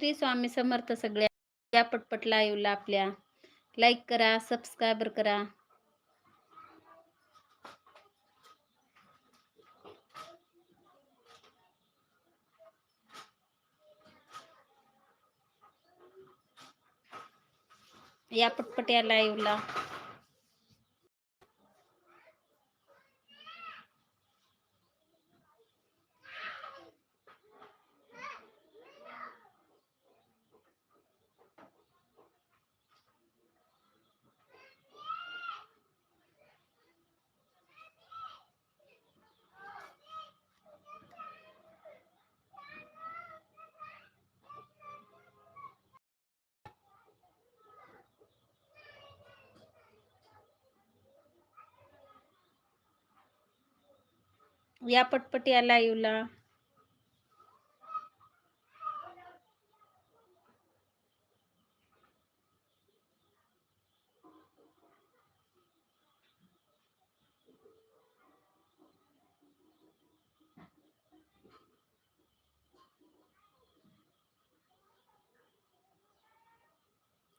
श्री स्वामी समर्थ सगळ्या. या पटपट लाईव्हला आपल्या. लाईक करा सबस्क्राईबर करा. या पटपट या लाईव्हला या पटपट या लाईव्हला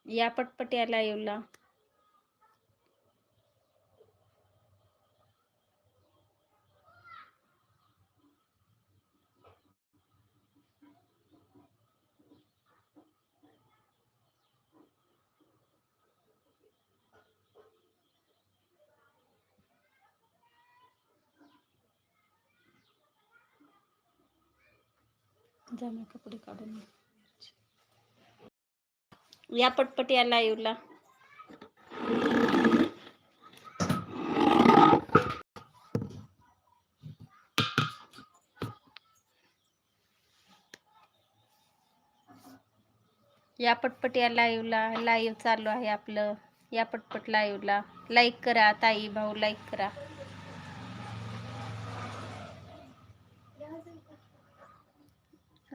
या पटपट या लाईव्हला मी कपडे काढून या पटपट या लाईव्हला या पटपट या लाईव्हला लाईव्ह चालू आहे आपलं. या पटपट लाईव्हला लाईक करा ताई भाऊ लाईक करा.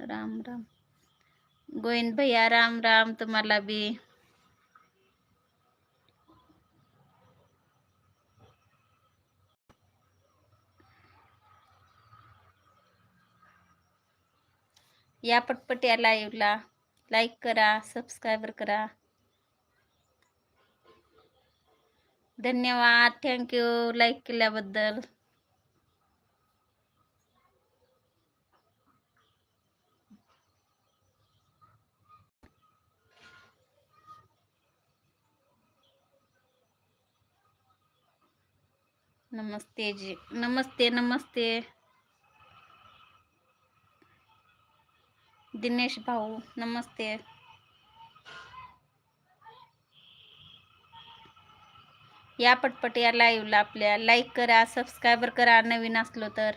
राम राम. गोविंद भैया राम राम तुम्हाला बी. या पटपट या लाईव्हला लाईक करा सबस्क्राईबर करा. धन्यवाद. थँक्यू लाईक केल्याबद्दल. नमस्ते जी नमस्ते नमस्ते. दिनेश भाऊ नमस्ते. या पटपट या लाईव्हला आपल्या लाईक करा सबस्क्राईबर करा नवीन असलो तर.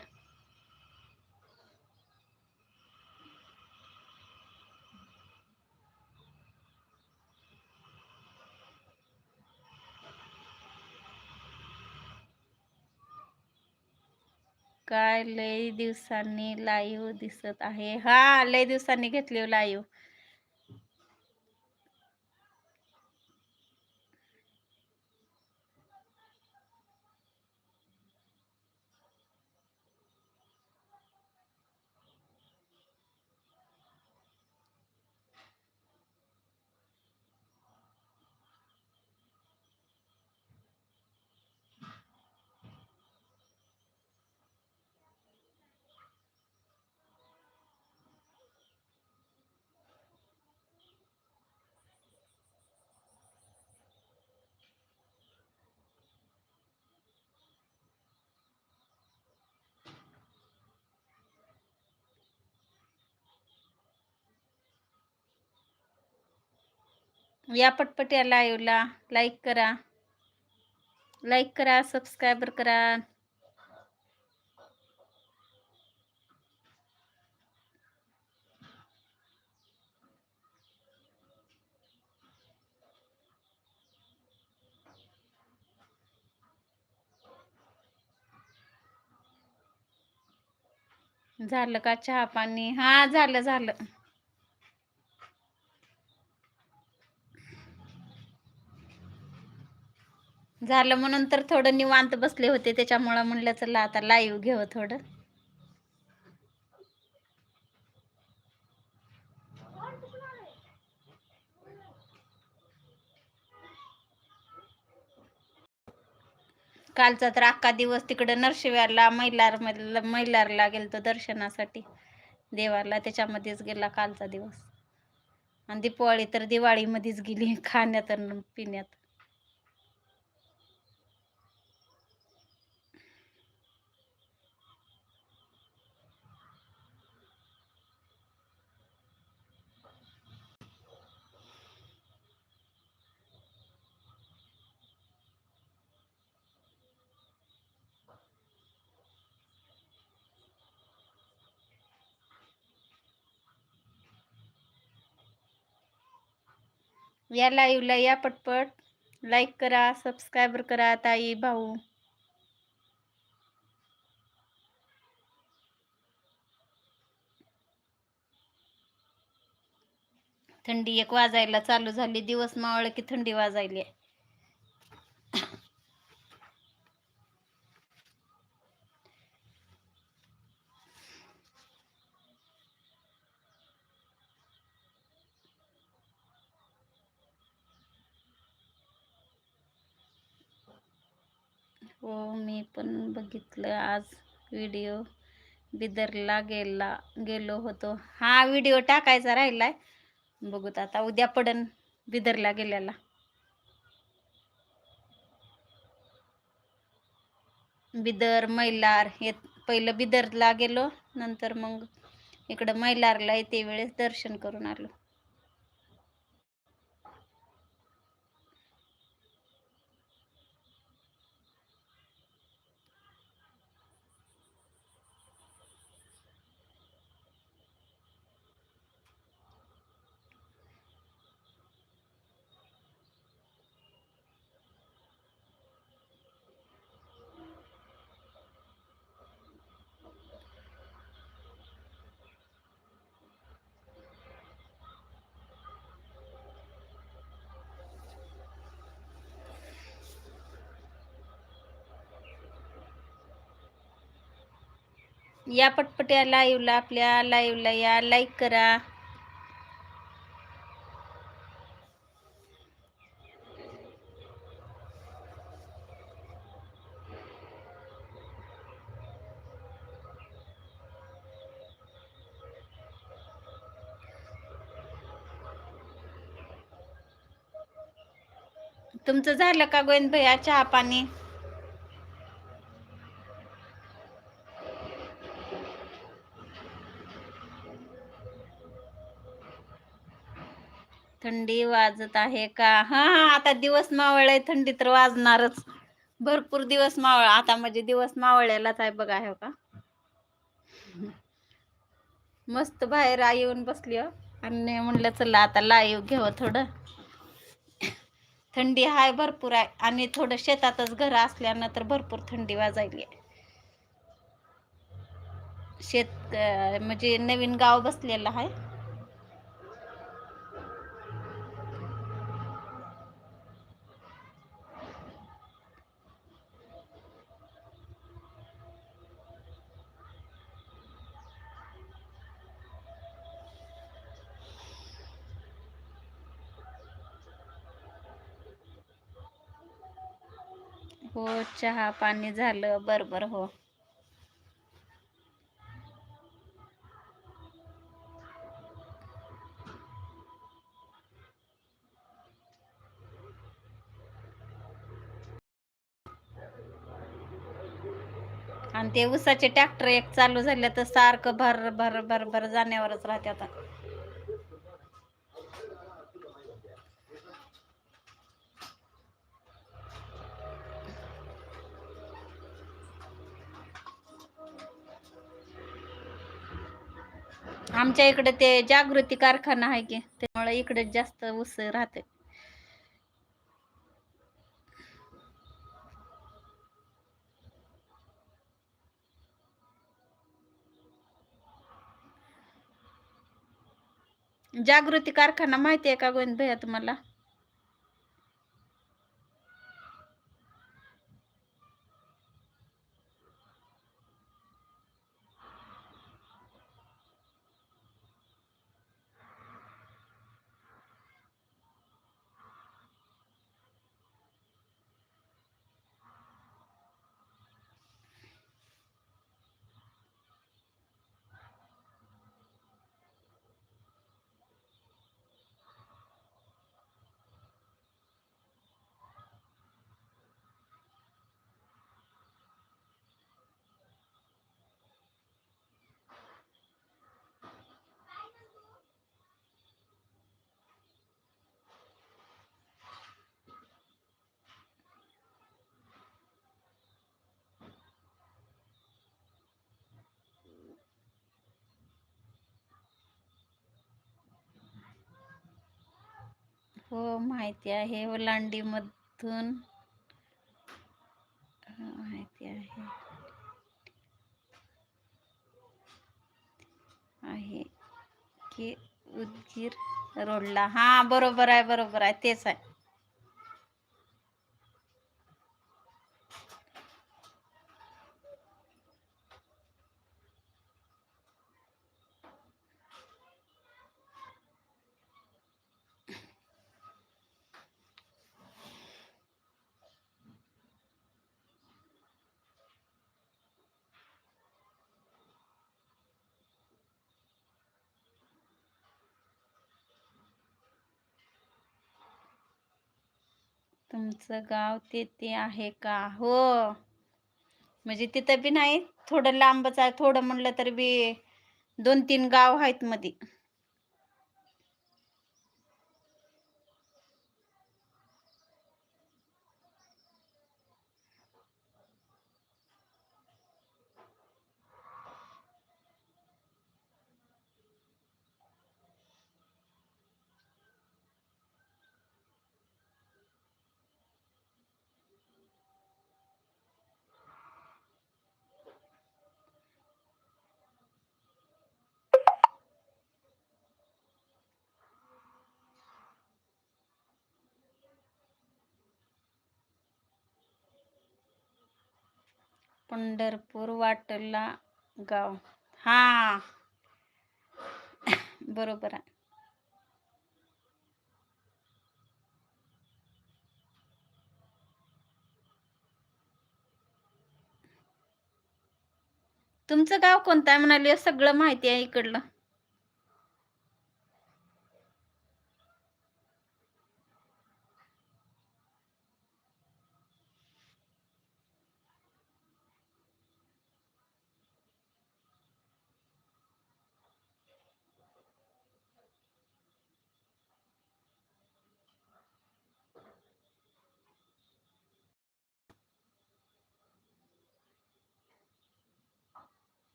काय लय दिवसांनी लाईव्ह दिसत आहे. हा लय दिवसांनी घेतली हो लाईव्ह. या पटपट या लाईव्हला लाईक करा. लाईक करा सबस्क्रायबर करा. झालं का चहा पाणी? हा झालं झालं. झालं म्हणून तर थोडं निवांत बसले होते त्याच्यामुळं म्हणलं चला आता लाईव्ह घेऊ थोडं. कालचा तर अख्खा दिवस तिकडं नरशिव्याला मैलार मैलारला गेलतो दर्शनासाठी. देवाला त्याच्यामध्येच गेला कालचा दिवस. आणि दिपावळी तर दिवाळीमध्येच गेली खाण्यात आणि पिण्यात. या लाईव्हला या पटपट. लाईक करा सबस्क्राईबर करा ताई भाऊ. थंडी एक वाजायला चालू झाली. दिवस मावळ की थंडी वाजायली. आहे हो मी पण बघितलं. आज व्हिडिओ बिदरला गेला गेलो होतो. हा व्हिडिओ टाकायचा राहिलाय. बघूत आता उद्या पडन बिदरला गेल्याला. बिदर मैलार हे पहिलं बिदरला गेलो. नंतर मग इकडं मैलारला येते वेळेस दर्शन करून आलो. या पटपट या लाईव्हला आपल्या लाईव्हला या. लाईक करा. तुमचं झालं का गोविंद भैया चहा पाणी? थंडी वाजत आहे का? हा हा आता दिवस मावळ आहे थंडी तर वाजणारच. भरपूर दिवस मावळ आता म्हणजे दिवस मावळ्यालाच आहे बघा हो का? मस्त बाहेर आई येऊन बसली हो. आणि म्हणलं चला आता लाईव्ह घ्यावं थोडं. थंडी हाय भरपूर आहे आणि थोडं शेतातच घर असल्यानं तर भरपूर थंडी वाजायली आहे. शेत म्हणजे नवीन गाव बसलेलं आहे. हो चहा पाणी झालं बरोबर हो. आणि ते उसाचे ट्रॅक्टर एक चालू झाले तर सारखं भर भर भर भर जाण्यावरच राहते आता. आमच्या इकडे ते जागृती कारखाना आहे की त्यामुळे इकडे जास्त ऊस राहते जागृती कारखाना माहिती आहे का गोविंद भैया तुम्हाला? हो माहिती आहे. ओलांडीमधून माहिती आहे. आहे की उदगीर रोडला. हां बरोबर आहे बरोबर आहे. तेच आहे. तुमचं गाव तेथे आहे का? हो. म्हणजे तिथं बी नाही थोडं लांबच आहे. थोडं म्हणलं तर बी दोन तीन गाव आहेत मध्ये पंढरपूर वाटला गाव. हा. बरोबर आहे. तुमचं गाव कोणतं आहे म्हणाले? सगळं माहिती आहे इकडलं.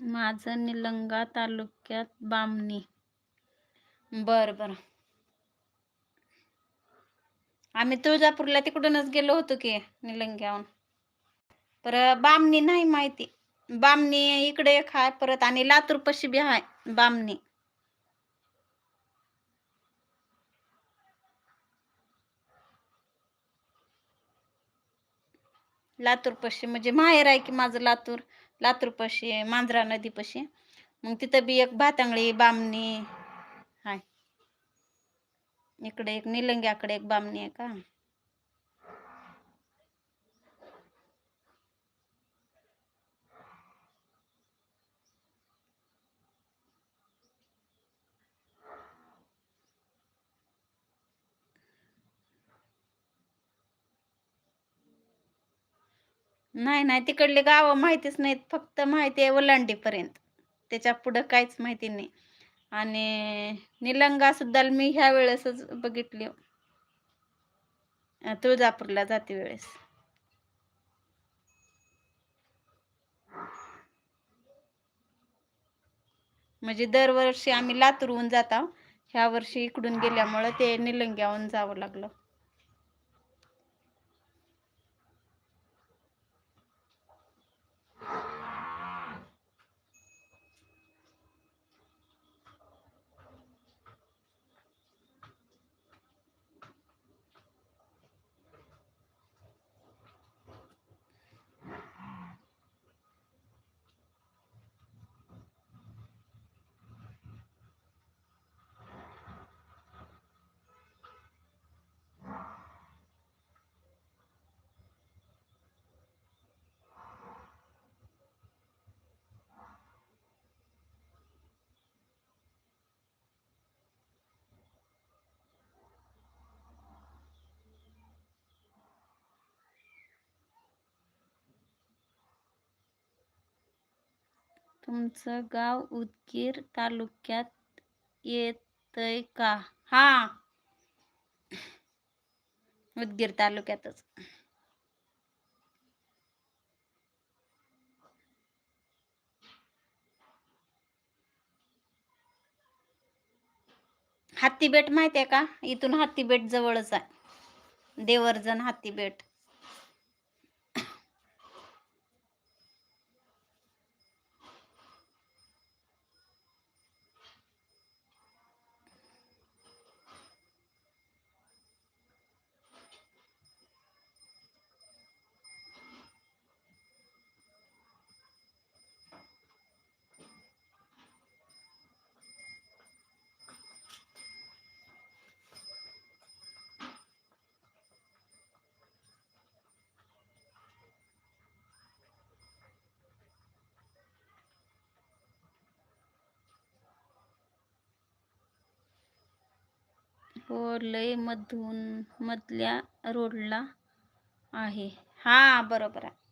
माझं निलंगा तालुक्यात बामणी. बर बर. आम्ही तुळजापूरला तिकडूनच गेलो होतो की निलंग्याहून. पर बामणी नाही माहिती. बामणी इकडे एक हाय परत आणि लातूर पशी बी हाय बामणी. लातूर पश्चिम म्हणजे माहेर आहे की माझं लातूर? लातूरपाशी मांजरा नदीपाशी. मग तिथं बी एक भातांगळी बामणी हाय. इकडे एक निलंग्याकडे एक बामणी आहे का? नाही नाही तिकडले गाव माहितीच नाहीत. फक्त माहिती आहे ओलांडीपर्यंत त्याच्या पुढं काहीच माहिती नाही. आणि निलंगा सुद्धा मी ह्या वेळेसच बघितली. तुळजापूरला जाते वेळेस. म्हणजे दरवर्षी आम्ही लातूरहून जातो ह्या वर्षी इकडून गेल्यामुळं ते निलंग्याहून जावं लागलं. तुमचं गाव उदगीर तालुक्यात येतंय का? हा. उदगीर तालुक्यातच. हत्तीबेट माहिती आहे का? इथून हत्तीबेट जवळच आहे. देवर्जन हत्तीबेट. हो लय मधून मधल्या रोडला आहे. हा बरोबर आहे.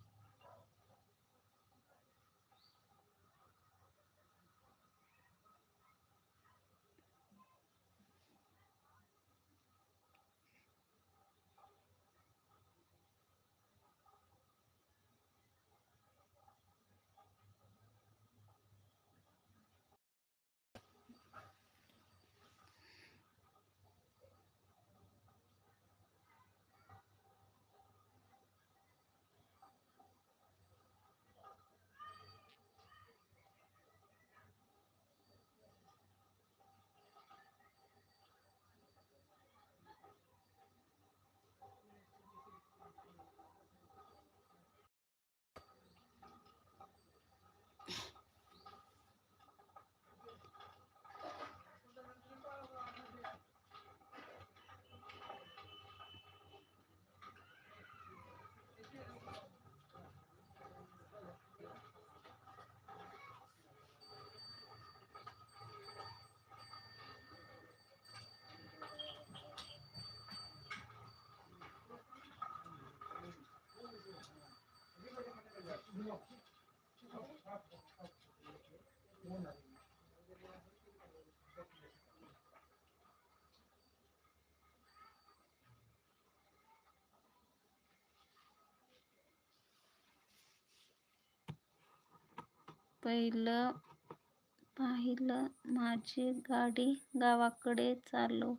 पहिलं पाहिलं माझी गाडी गावाकडे चालू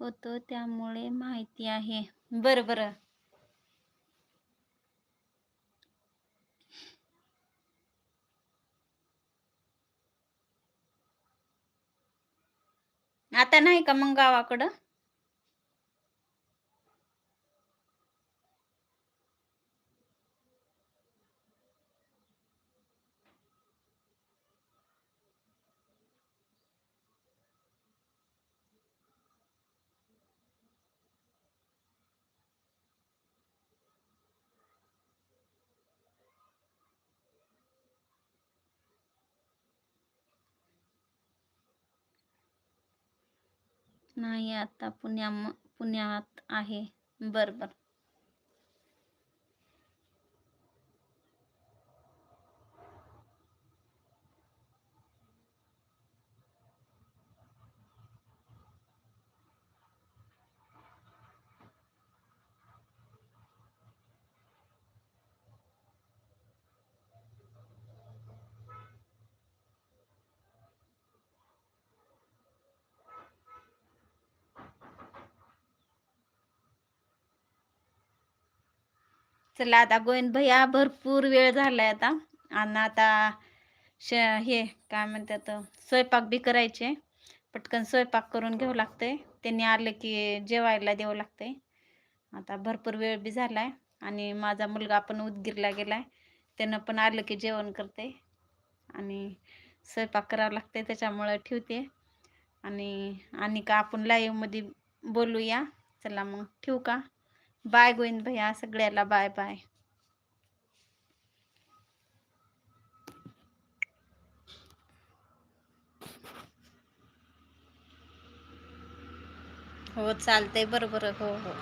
होतो त्यामुळे माहिती आहे. बरं बरं. आता नाही का मग गावाकडं? नाही आता पुण्या पुण्यात आहे. बरं बरं. चला आता गोविंद भैया भरपूर वेळ झालाय आता. आणि आता श हे काय म्हणतात स्वयंपाक बी करायचे. पटकन स्वयंपाक करून घ्यावं लागते त्यांनी आलं की जेवायला द्यावं लागते आता भरपूर वेळ बी झालाय. आणि माझा मुलगा पण उदगीरला गेलाय. त्यानं पण आलं की जेवण करते आणि स्वयंपाक करावं लागते त्याच्यामुळं ठेवते. आणि आणि का आपण लाईव्हमध्ये बोलूया. चला मग ठेवू का? बाय गोविंद भैया सगळ्याला बाय बाय. हो चालतंय. बरोबर हो हो.